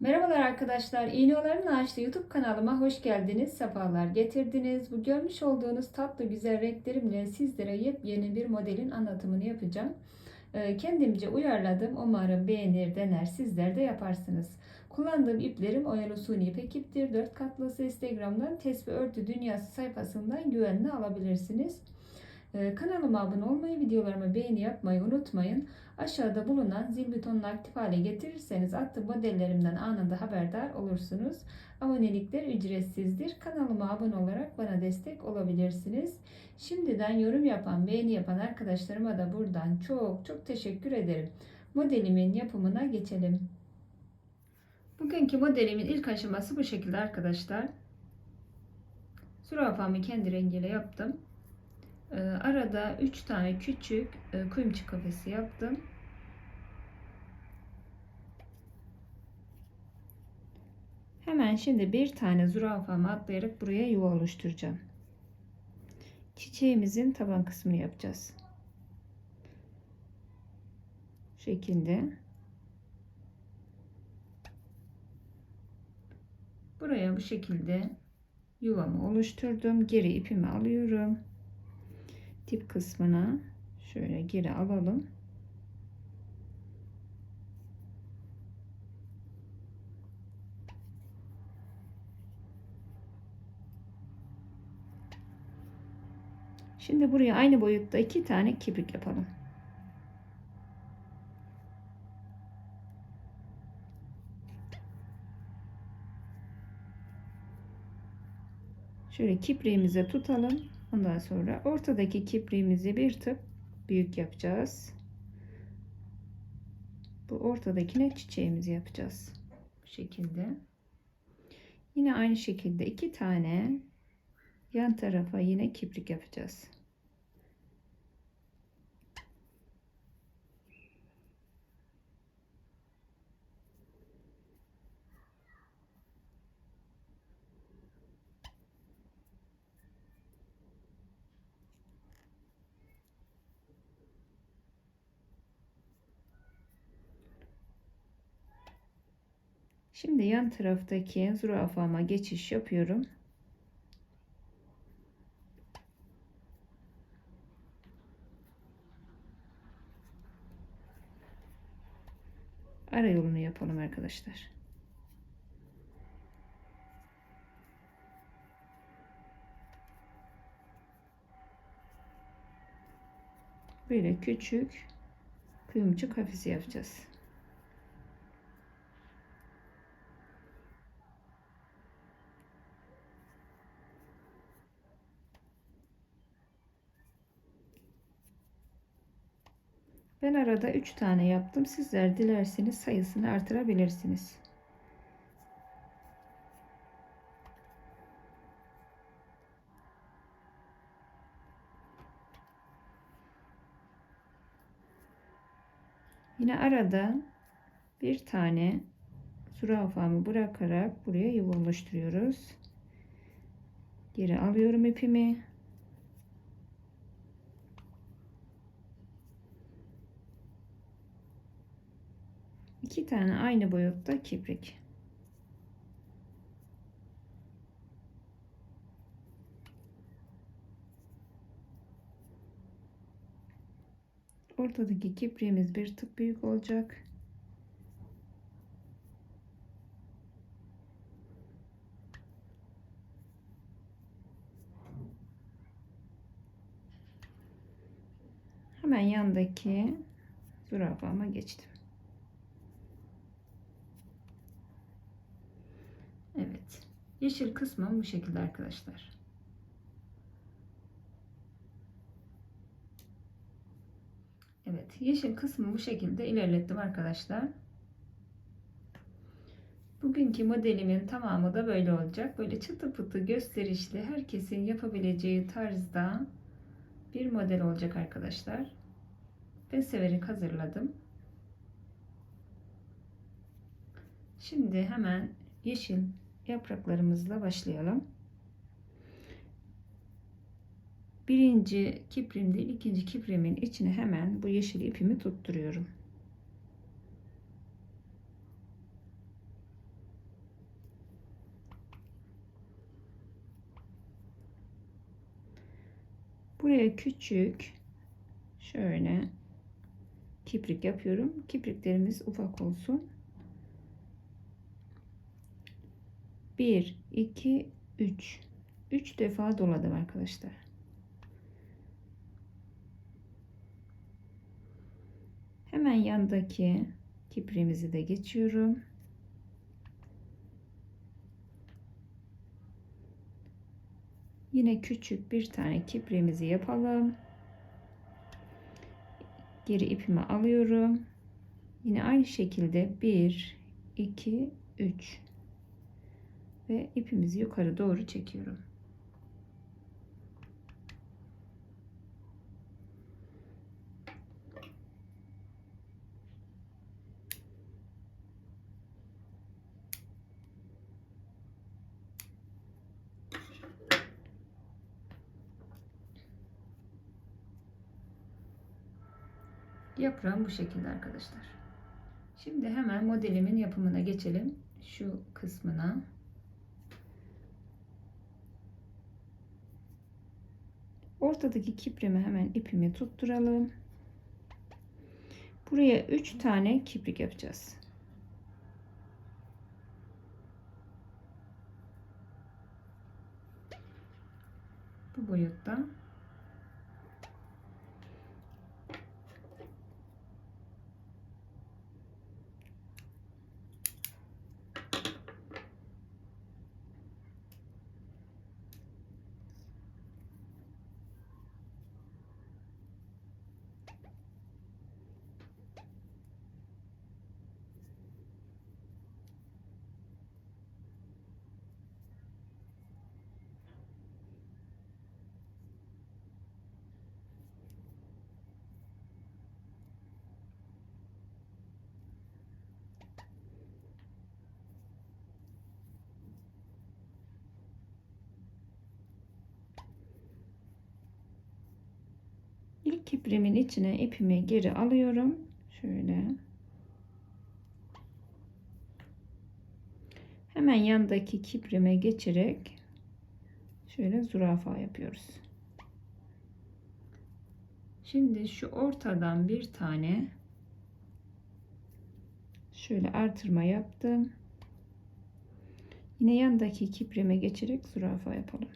Merhabalar arkadaşlar. İğneoların Ağaçlı YouTube kanalıma hoş geldiniz. Sefalar getirdiniz. Bu görmüş olduğunuz tatlı güzel renklerimle sizlere yepyeni bir modelin anlatımını yapacağım. Ee, Kendimce uyarladım. Umarım beğenir, dener. Sizler de yaparsınız. Kullandığım iplerim Oyalı Suni İpek iptir. 4 katlısı Instagram'dan Tesbih Örtü Dünyası sayfasından güvenle alabilirsiniz. Ee, Kanalıma abone olmayı, videolarımı beğeni yapmayı unutmayın. Aşağıda bulunan zil butonunu aktif hale getirirseniz attığım modellerimden anında haberdar olursunuz. Abonelikler ücretsizdir. Kanalıma abone olarak bana destek olabilirsiniz. Şimdiden yorum yapan, beğeni yapan arkadaşlarıma da buradan çok çok teşekkür ederim. Modelimin yapımına geçelim. Bugünkü modelimin ilk aşaması bu şekilde arkadaşlar. Zürafamı kendi rengiyle yaptım. Ee, arada 3 tane küçük e, kuyumcu kafesi yaptım. Hemen şimdi bir tane zürafamı atlayarak buraya yuva oluşturacağım. Çiçeğimizin taban kısmını yapacağız. Şu şekilde. Buraya bu şekilde yuvamı oluşturdum. Geri ipimi alıyorum dip kısmına şöyle geri alalım. Şimdi buraya aynı boyutta iki tane kibrik yapalım. Şöyle kipriğimize tutalım. Ondan sonra ortadaki kipriğimizi bir tık büyük yapacağız. Bu ortadakine çiçeğimizi yapacağız. Bu şekilde. Yine aynı şekilde iki tane yan tarafa yine kiprik yapacağız. Şimdi yan taraftaki zürafama geçiş yapıyorum. Ara yolunu yapalım arkadaşlar. Böyle küçük kuyumcu kafesi yapacağız. Ben arada 3 tane yaptım. Sizler dilerseniz sayısını artırabilirsiniz. Yine arada bir tane zürafamı bırakarak buraya yuva. Geri alıyorum ipimi. İki tane aynı boyutta kibrik. Ortadaki kipriğimiz bir tık büyük olacak. Hemen yandaki zürafama geçtim. Evet. Yeşil kısmı bu şekilde arkadaşlar. Evet. Yeşil kısmı bu şekilde ilerlettim arkadaşlar. Bugünkü modelimin tamamı da böyle olacak. Böyle çıtı pıtı gösterişli herkesin yapabileceği tarzda bir model olacak arkadaşlar. Ben severek hazırladım. Şimdi hemen yeşil yapraklarımızla başlayalım. Birinci kiprim değil, ikinci kiprimin içine hemen bu yeşil ipimi tutturuyorum. Buraya küçük şöyle kiprik yapıyorum. Kipriklerimiz ufak olsun. 1 2 3 3 defa doladım arkadaşlar. Hemen yandaki kipriğimizi de geçiyorum. Yine küçük bir tane kipriğimizi yapalım. Geri ipimi alıyorum. Yine aynı şekilde 1 2 3 ve ipimizi yukarı doğru çekiyorum. Yaprağım bu şekilde arkadaşlar. Şimdi hemen modelimin yapımına geçelim. Şu kısmına. Ortadaki kiprime hemen ipimi tutturalım. Buraya 3 tane kiprik yapacağız. Bu boyutta. Kiprimin içine ipimi geri alıyorum. Şöyle. Hemen yandaki kiprime geçerek şöyle zürafa yapıyoruz. Şimdi şu ortadan bir tane şöyle artırma yaptım. Yine yandaki kiprime geçerek zürafa yapalım.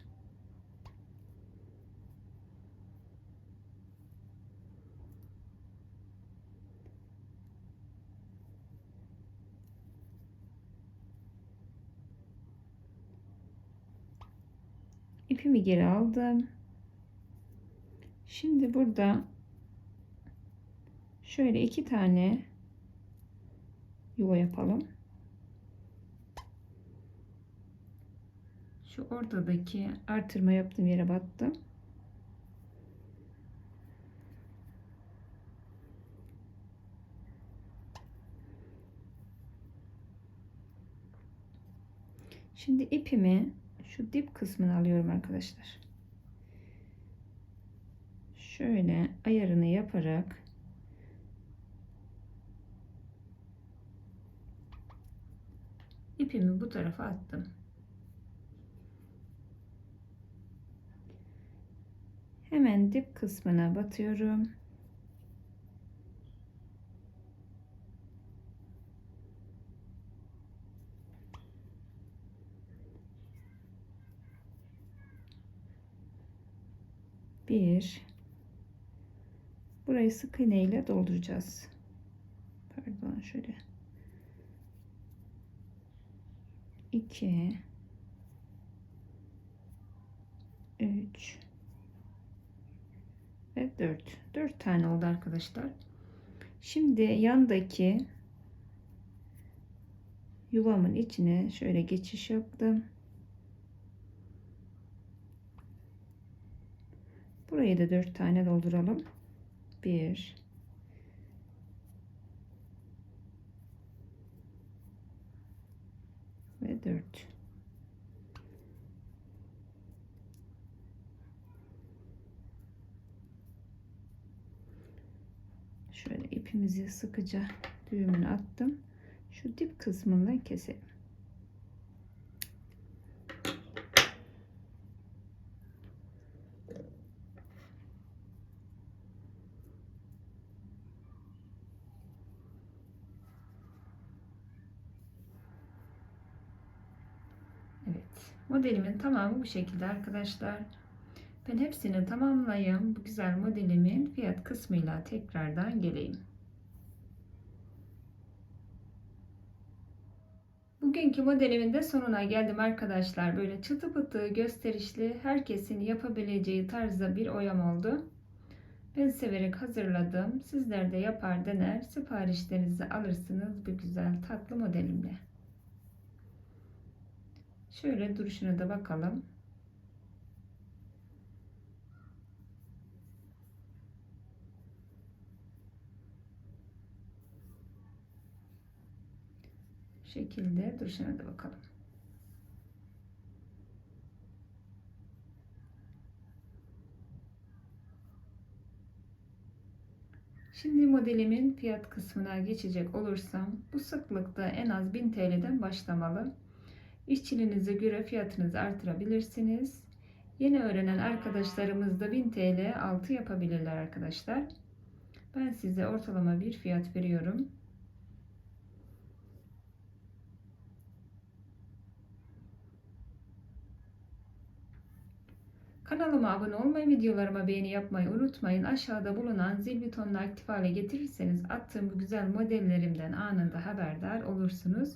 İpimi geri aldım. Şimdi burada şöyle iki tane yuva yapalım. Şu ortadaki artırma yaptığım yere battım. Şimdi ipimi şu dip kısmını alıyorum arkadaşlar. Şöyle ayarını yaparak ipimi bu tarafa attım. Hemen dip kısmına batıyorum. Bir. Burayı sık iğne ile dolduracağız. Pardon şöyle. 2 3 ve 4 4 tane oldu arkadaşlar. Şimdi yandaki yuvamın içine şöyle geçiş yaptım Burayı da dört tane dolduralım. Bir. Ve dört. Şöyle ipimizi sıkıca düğümünü attım. Şu dip kısmından keselim. Modelimin tamamı bu şekilde arkadaşlar. Ben hepsini tamamlayayım. Bu güzel modelimin fiyat kısmıyla tekrardan geleyim. Bugünkü modelimin de sonuna geldim arkadaşlar. Böyle çıtı pıtı gösterişli herkesin yapabileceği tarzda bir oyam oldu. Ben severek hazırladım. Sizler de yapar dener siparişlerinizi alırsınız bu güzel tatlı modelimle. Şöyle duruşuna da bakalım. şekilde duruşuna da bakalım. Şimdi modelimin fiyat kısmına geçecek olursam bu sıklıkta en az 1000 TL'den başlamalı. İşçiliğinize göre fiyatınızı artırabilirsiniz. Yeni öğrenen arkadaşlarımız da 1000 TL altı yapabilirler arkadaşlar. Ben size ortalama bir fiyat veriyorum. Kanalıma abone olmayı, videolarıma beğeni yapmayı unutmayın. Aşağıda bulunan zil butonunu aktif hale getirirseniz attığım bu güzel modellerimden anında haberdar olursunuz.